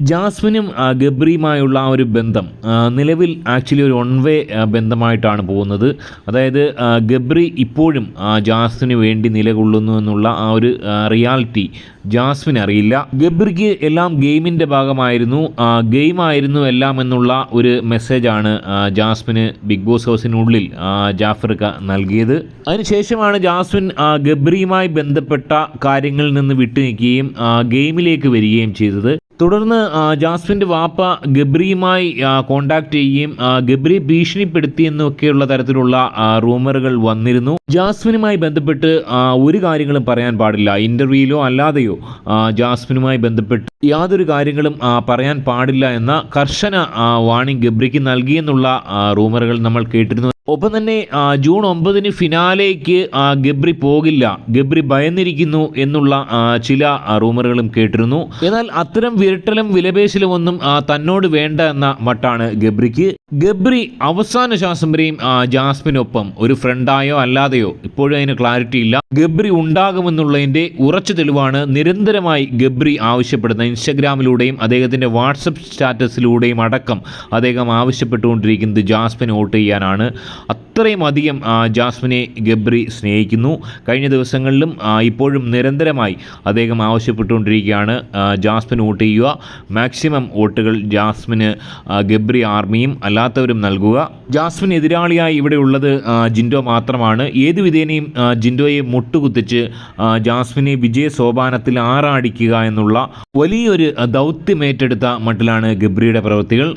ജാസ്മിനും ഗബ്രിയുമായുള്ള ആ ഒരു ബന്ധം നിലവിൽ ആക്ച്വലി ഒരു വൺ വേ ബന്ധമായിട്ടാണ് പോകുന്നത്. അതായത് ഗബ്രി ഇപ്പോഴും ജാസ്മിന് വേണ്ടി നിലകൊള്ളുന്നു എന്നുള്ള ആ ഒരു റിയാലിറ്റി ജാസ്മിൻ അറിയില്ല. ഗബ്രിക്ക് എല്ലാം ഗെയിമിന്റെ ഭാഗമായിരുന്നു. ഗെയിമായിരുന്നു എല്ലാം എന്നുള്ള ഒരു മെസ്സേജാണ് ജാസ്മിന് ബിഗ് ബോസ് ഹൗസിനുള്ളിൽ ജാഫർക്ക നൽകിയത്. അതിനുശേഷമാണ് ജാസ്മിൻ ഗബ്രിയുമായി ബന്ധപ്പെട്ട കാര്യങ്ങളിൽ നിന്ന് വിട്ടുനിൽക്കുകയും ഗെയിമിലേക്ക് വരികയും ചെയ്തത്. തുടർന്ന് ജാസ്മിന്റെ വാപ്പ ഗബ്രിയുമായി കോണ്ടാക്ട് ചെയ്യുകയും ഗബ്രി ഗബ്രിയെ ഭീഷണിപ്പെടുത്തി എന്നൊക്കെയുള്ള തരത്തിലുള്ള റൂമറുകൾ വന്നിരുന്നു. ജാസ്മിനുമായി ബന്ധപ്പെട്ട് ഒരു കാര്യങ്ങളും പറയാൻ പാടില്ല. ഇന്റർവ്യൂയിലോ അല്ലാതെയോ ജാസ്മിനുമായി ബന്ധപ്പെട്ട് യാതൊരു കാര്യങ്ങളും പറയാൻ പാടില്ല എന്ന കർശന വാണിംഗ് ഗബ്രിക്ക് നൽകിയെന്നുള്ള റൂമറുകൾ നമ്മൾ കേട്ടിരുന്നു. ഒപ്പം തന്നെ ജൂൺ ഒമ്പതിന് ഫിനാലേക്ക് ഗബ്രി പോകില്ല. ഗബ്രി ഭയന്നിരിക്കുന്നു എന്നുള്ള ചില റൂമറുകളും കേട്ടിരുന്നു. എന്നാൽ അത്തരം വിരട്ടലും വിലപേശലും ഒന്നും തന്നോട് വേണ്ട എന്ന മട്ടാണ് ഗബ്രിക്ക്. ഗബ്രി അവസാന ശ്വാസം വരെയും ജാസ്മിനൊപ്പം ഒരു ഫ്രണ്ടായോ അല്ലാതെയോ ഇപ്പോഴും അതിന് ക്ലാരിറ്റി ഇല്ല. ഗബ്രി ഉണ്ടാകുമെന്നുള്ളതിന്റെ ഉറച്ച തെളിവാണ് നിരന്തരമായി ഗബ്രി ആവശ്യപ്പെടുന്ന ഇൻസ്റ്റഗ്രാമിലൂടെയും അദ്ദേഹത്തിന്റെ വാട്സപ്പ് സ്റ്റാറ്റസിലൂടെയും അടക്കം അദ്ദേഹം ആവശ്യപ്പെട്ടുകൊണ്ടിരിക്കുന്നത് ജാസ്മിൻ വോട്ട് ചെയ്യാനാണ്. അത്രയും അധികം ജാസ്മിനെ ഗബ്രി സ്നേഹിക്കുന്നു. കഴിഞ്ഞ ദിവസങ്ങളിലും ഇപ്പോഴും നിരന്തരമായി അദ്ദേഹം ആവശ്യപ്പെട്ടുകൊണ്ടിരിക്കുകയാണ് ജാസ്മിൻ വോട്ട് ചെയ്യുക. മാക്സിമം വോട്ടുകൾ ജാസ്മിന് ഗബ്രി ആർമിയും അല്ലാത്തവരും നൽകുക. ജാസ്മിൻ എതിരാളിയായി ഇവിടെ ഉള്ളത് ജിൻഡോ മാത്രമാണ്. ഏത് വിധേനയും ജിൻഡോയെ ജിൻഡോയെ മുട്ടുകുത്തിച്ച് ജാസ്മിനെ വിജയ സോപാനത്തിൽ ആറാടിക്കുക എന്നുള്ള വലിയൊരു ദൗത്യമേറ്റെടുത്ത മട്ടിലാണ് ഗബ്രിയുടെ പ്രവൃത്തികൾ.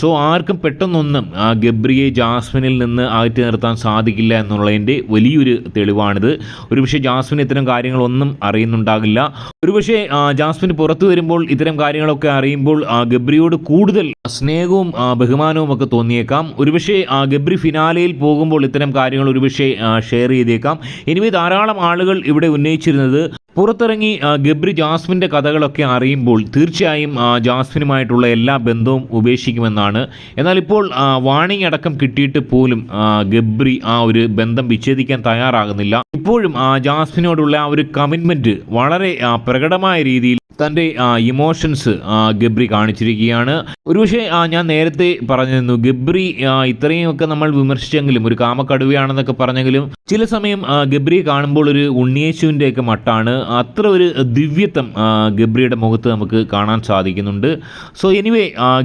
സോ ആർക്കും പെട്ടെന്നൊന്നും ഗബ്രിയെ ജാസ്മിനിൽ നിന്ന് അകറ്റി നിർത്താൻ സാധിക്കില്ല എന്നുള്ളതിന്റെ വലിയൊരു തെളിവാണിത്. ഒരുപക്ഷെ ജാസ്മിൻ ഇത്തരം കാര്യങ്ങളൊന്നും അറിയുന്നുണ്ടാകില്ല. ഒരുപക്ഷെ ജാസ്മിൻ പുറത്തു വരുമ്പോൾ ഇത്തരം കാര്യങ്ങളൊക്കെ അറിയുമ്പോൾ ഗബ്രിയോട് കൂടുതൽ സ്നേഹവും ബഹുമാനവും ഒക്കെ തോന്നിയേക്കാം. ഒരുപക്ഷെ ഗബ്രി ഫിനാലയിൽ പോകുമ്പോൾ ഇത്തരം കാര്യങ്ങൾ ഒരുപക്ഷെ ഷെയർ ചെയ്തേക്കാം. എനിവേ ധാരാളം ആളുകൾ ഇവിടെ ഉന്നയിച്ചിരുന്നത് പുറത്തിറങ്ങി ഗബ്രി ജാസ്മിന്റെ കഥകളൊക്കെ അറിയുമ്പോൾ തീർച്ചയായും ജാസ്മിനുമായിട്ടുള്ള എല്ലാ ബന്ധവും ഉപേക്ഷിക്കുമെന്നാണ്. എന്നാൽ ഇപ്പോൾ വാണിംഗ് അടക്കം കിട്ടിയിട്ട് പോലും ഗബ്രി ആ ഒരു ബന്ധം വിച്ഛേദിക്കാൻ തയ്യാറാകുന്നില്ല. ഇപ്പോഴും ജാസ്മിനോടുള്ള ആ ഒരു കമ്മിറ്റ്മെന്റ് വളരെ പ്രകടമായ രീതിയിൽ തന്റെ ഇമോഷൻസ് ഗബ്രി കാണിച്ചിരിക്കുകയാണ്. ഒരുപക്ഷെ ഞാൻ നേരത്തെ പറഞ്ഞിരുന്നു ഗബ്രി ഇത്രയുമൊക്കെ നമ്മൾ വിമർശിച്ചെങ്കിലും ഒരു കാമക്കടുവയാണെന്നൊക്കെ പറഞ്ഞെങ്കിലും ചില സമയം ഗബ്രിയെ കാണുമ്പോൾ ഒരു ഉണ്ണിയേശുവിന്റെയൊക്കെ മട്ടാണ്. അത്ര ഒരു ദിവ്യത്വം ഗബ്രിയുടെ മുഖത്ത് നമുക്ക് കാണാൻ സാധിക്കുന്നുണ്ട്. സോ എനിവേ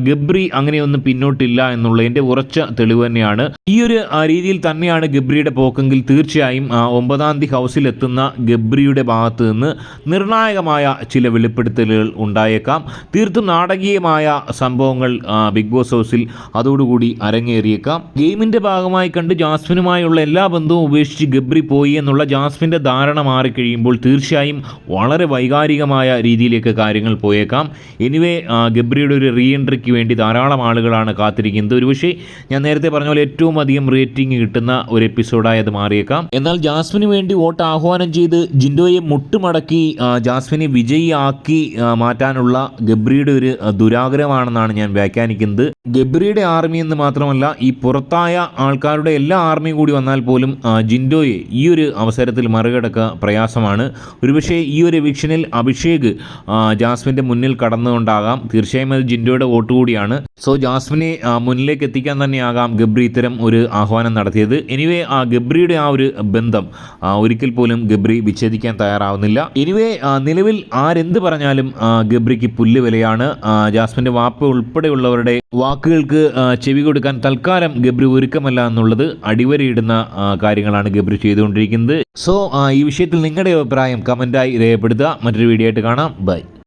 ഗബ്രി അങ്ങനെയൊന്നും പിന്നോട്ടില്ല എന്നുള്ളതിന്റെ ഉറച്ച തെളിവ് തന്നെയാണ്. ഈ ഒരു രീതിയിൽ തന്നെയാണ് ഗബ്രിയുടെ പോക്കെങ്കിൽ തീർച്ചയായും ഒമ്പതാം തീയതി ഹൗസിലെത്തുന്ന ഗബ്രിയുടെ ഭാഗത്ത് നിന്ന് നിർണായകമായ ചില വെളിപ്പെടുത്തലുകൾ ഉണ്ടായേക്കാം. തീർത്തും നാടകീയമായ സംഭവങ്ങൾ ബിഗ് ബോസ് ഹൗസിൽ അതോടുകൂടി അരങ്ങേറിയേക്കാം. ഗെയിമിന്റെ ഭാഗമായി കണ്ട് ജാസ്മിനുമായുള്ള എല്ലാ ബന്ധവും ഉപേക്ഷിച്ച് ഗബ്രി പോയി എന്നുള്ള ജാസ്മിന്റെ ധാരണ മാറിക്കഴിയുമ്പോൾ തീർച്ചയായും വളരെ വൈകാരികമായ രീതിയിലേക്ക് കാര്യങ്ങൾ പോയേക്കാം. എനിവേ ഗബ്രിയുടെ ഒരു റീ എൻട്രിക്ക് വേണ്ടി ധാരാളം ആളുകളാണ് കാത്തിരിക്കുന്നത്. ഒരുപക്ഷെ ഞാൻ നേരത്തെ പറഞ്ഞ പോലെ ഏറ്റവും അധികം റേറ്റിംഗ് കിട്ടുന്ന ഒരു എപ്പിസോഡായി അത് മാറിയേക്കാം. എന്നാൽ ജാസ്മിന് വേണ്ടി വോട്ട് ആഹ്വാനം ചെയ്ത് ജിൻഡോയെ മുട്ടുമടക്കി ജാസ്മിനെ വിജയിയാക്കി ആ, മാറ്റാനുള്ള ഗബ്രിയുടെ ഒരു ദുരാഗ്രഹമാണെന്നാണ് ഞാൻ വ്യാഖ്യാനിക്കുന്നത്. ഗബ്രിയുടെ ആർമി എന്ന് മാത്രമല്ല ഈ പുറത്തായ ആൾക്കാരുടെ എല്ലാ ആർമിയും കൂടി വന്നാൽ പോലും ജിൻഡോയെ ഈ ഒരു അവസരത്തിൽ മറികടക്കുക പ്രയാസമാണ്. ഒരുപക്ഷെ ഈ ഒരു എവിക്ഷനിൽ അഭിഷേക് ജാസ്മിന്റെ മുന്നിൽ കടന്നുകൊണ്ടാകാം. തീർച്ചയായും അത് ജിൻഡോയുടെ വോട്ട് കൂടിയാണ്. സോ ജാസ്മിനെ മുന്നിലേക്ക് എത്തിക്കാൻ തന്നെയാകാം ഗബ്രി ഇത്തരം ഒരു ആഹ്വാനം നടത്തിയത്. എനിവേ ആ ഗബ്രിയുടെ ആ ഒരു ബന്ധം ഒരിക്കൽ പോലും ഗബ്രി വിച്ഛേദിക്കാൻ തയ്യാറാവുന്നില്ല. എനിവേ നിലവിൽ ആരെന്ത് പറഞ്ഞാലും ഗബ്രിക്ക് പുല്ല് വിലയാണ്. ജാസ്മിന്റെ വാപ്പ ഉൾപ്പെടെയുള്ളവരുടെ വാക്കുകൾക്ക് ചെവി കൊടുക്കാൻ തൽക്കാലം ഗബ്രി ഒരുക്കമല്ല എന്നുള്ളത് അടിവരയിടുന്ന കാര്യങ്ങളാണ് ഗബ്രി ചെയ്തുകൊണ്ടിരിക്കുന്നത്. സോ ഈ വിഷയത്തിൽ നിങ്ങളുടെ അഭിപ്രായം കമന്റായി രേഖപ്പെടുത്തുക. മറ്റൊരു വീഡിയോ ആയിട്ട് കാണാം. ബൈ.